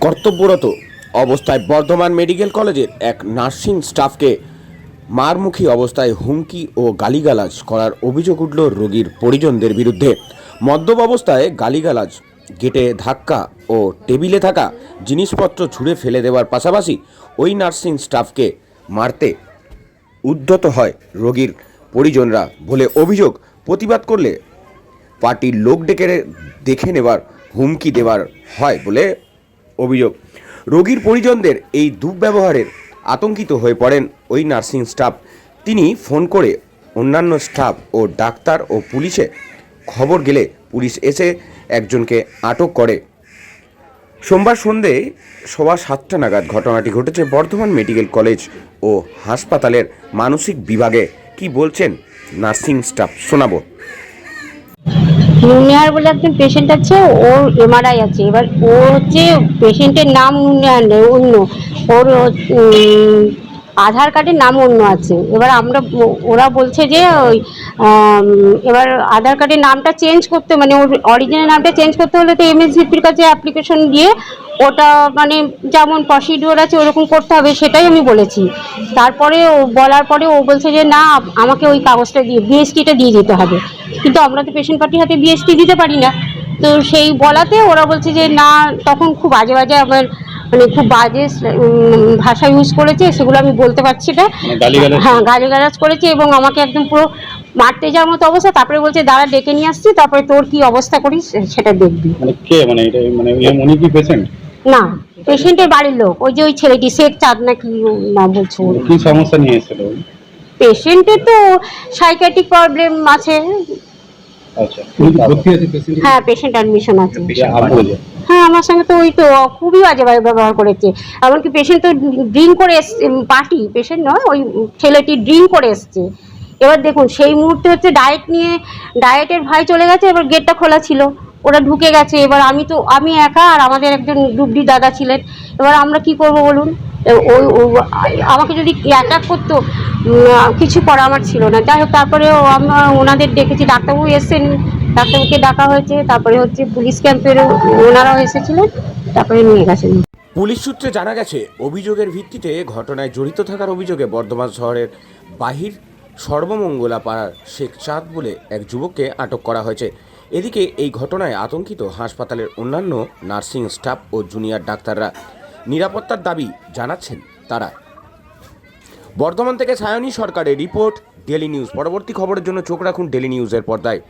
কর্তব্যরত অবস্থায় বর্ধমান মেডিকেল কলেজের এক নার্সিং স্টাফকে মারমুখী অবস্থায় হুমকি ও গালিগালাজ করার অভিযোগ উঠল রোগীর পরিজনদের বিরুদ্ধে। মদ্যপ অবস্থায় গালিগালাজ, গেটে ধাক্কা ও টেবিলে থাকা জিনিসপত্র ছুঁড়ে ফেলে দেওয়ার পাশাপাশি ওই নার্সিং স্টাফকে মারতে উদ্ধত হয় রোগীর পরিজনরা বলে অভিযোগ প্রতিবাদ করলে পার্টির লোক ডেকে দেখে নেবার হুমকি দেওয়ার হয় বলে অভিযোগ। রোগীর পরিজনদের এই দুর্ব্যবহারের আতঙ্কিত হয়ে পড়েন ওই নার্সিং স্টাফ। তিনি ফোন করে অন্যান্য স্টাফ ও ডাক্তার ও পুলিশে খবর গেলে পুলিশ এসে একজনকে আটক করে। সোমবার সন্ধে সবা সাতটা নাগাদ ঘটনাটি ঘটেছে বর্ধমান মেডিকেল কলেজ ও হাসপাতালের মানসিক বিভাগে। কি বলছেন নার্সিং স্টাফ শোনাবো। নুনিয়ার বলে একজন পেশেন্ট আছে, ওর এমআরআই আছে। এবার ও হচ্ছে পেশেন্টের নাম নুনিয়ার নেই অন্য। ওর আধার কার্ডের নাম অন্য আছে। এবার আমরা ওরা বলছে যে ওই এবার আধার কার্ডের নামটা চেঞ্জ করতে মানে ওর অরিজিনাল নামটা চেঞ্জ করতে হলে তো এমএসভিপির কাছে অ্যাপ্লিকেশন দিয়ে ওটা মানে যেমন প্রসিডিওর আছে ওরকম করতে হবে সেটাই আমি বলেছি। তারপরে ও বলার পরে ও বলছে যে না আমাকে ওই কাগজটা দিয়ে বিএসটিটা দিয়ে যেতে হবে। কিন্তু আমরা তো পেশেন্ট পার্টির হাতে বিএসটি দিতে পারি না। তো সেই বলাতে ওরা বলছে যে না তখন খুব বাজে বাজে আমার মানে খুব বাজে ভাষা ইউজ করেছে সেগুলো আমি বলতে পারছি না। হ্যাঁ গালিগালাজ করেছে এবং আমাকে একদম পুরো মারতে যাওয়ার মতো অবস্থা। তারপরে বলছে দাঁড়া ডেকে নিয়ে আসছি তারপরে তোর কি অবস্থা করিস সেটা দেখবি। মানে কে? মানে এটা মানে উনি কি পেশেন্ট না পেশেন্টের বাড়ির লোক ওই যে ওই ছেলেটি শেখ চাঁদ না কি নাম বলছে কি সমস্যা নিয়ে এসেছিল? পেশেন্টের তো সাইকাটিক প্রবলেম আছে। আচ্ছা। হ্যাঁ পেশেন্ট অ্যাডমিশন আছে। হ্যাঁ আমার সঙ্গে তো ওই তো খুবই বাজে ব্যবহার করেছে। এমনকি পেশেন্ট তো ড্রিঙ্ক করে এসছে পার্টি পেশেন্ট নয় ওই ছেলেটি ড্রিঙ্ক করে এসছে। এবার দেখুন সেই মুহূর্তে হচ্ছে ডায়েট নিয়ে ডায়েটের ভাই চলে গেছে এবার গেটটা খোলা ছিল। ওরা ঢুকে গেছে। এবার আমি তো, আমি একা আর আমাদের একজন ডুবডি দাদা ছিলেন। এবার আমরা কি করব বলুন? ওই আমাকে যদি অ্যাটাক করতো কিছু করা আমার ছিল না। যাই হোক, তারপরে আমরা ওনাদের ডেকেছি। ডাক্তারবাবু এসেছেন, ডাক্তারবাবুকে ডাকা হয়েছে। তারপরে হচ্ছে পুলিশ ক্যাম্পের ওনারাও এসেছিলেন, তারপরে নিয়ে গেছেন। পুলিশ সূত্রে জানা গেছে, অভিযোগের ভিত্তিতে ঘটনায় জড়িত থাকার অভিযোগে বর্ধমান শহরের বাহির সর্বমঙ্গলা পাড়ার শেখ চাঁদ বলে এক যুবককে আটক করা হয়েছে। এদিকে এই ঘটনায় আতঙ্কিত হাসপাতালের অন্যান্য নার্সিং স্টাফ ও জুনিয়র ডাক্তাররা। নিরাপত্তার দাবি জানাচ্ছেন তারা। বর্ধমান থেকে সায়নী সরকারের রিপোর্ট ডেলি নিউজ। পরবর্তী খবরের জন্য চোখ রাখুন ডেলি নিউজের পর্দায়।